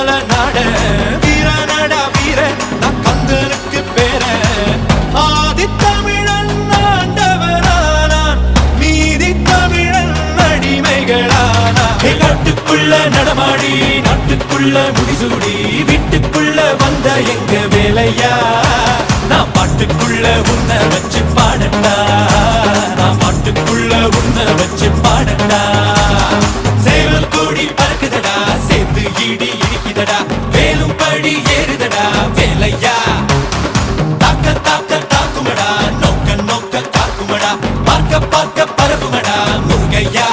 மேல நட. வீர நட வீர நான் கந்தனுக்கு பேர. ஆதி தமிழன் ஆண்டவரானான். மீதி தமிழன் அடிமைகளானான் நாட்டுக்குள்ள நடமாடி நாட்டுக்குள்ள முடிசூடி வீட்டுக்குள்ள வந்த எங்க வேலையா? நான் பாட்டுக்குள்ள உன்னை வச்சு பாடண்டா நான் பாட்டுக்குள்ள உன்னை வச்சு ஏறுதடா வேலும் படி ஏறுதடா வேலையா? தாக்க தாக்க தாக்குமடா நோக்க நோக்க காக்குமடா பார்க்க பார்க்க பரவுமடா முருகையா?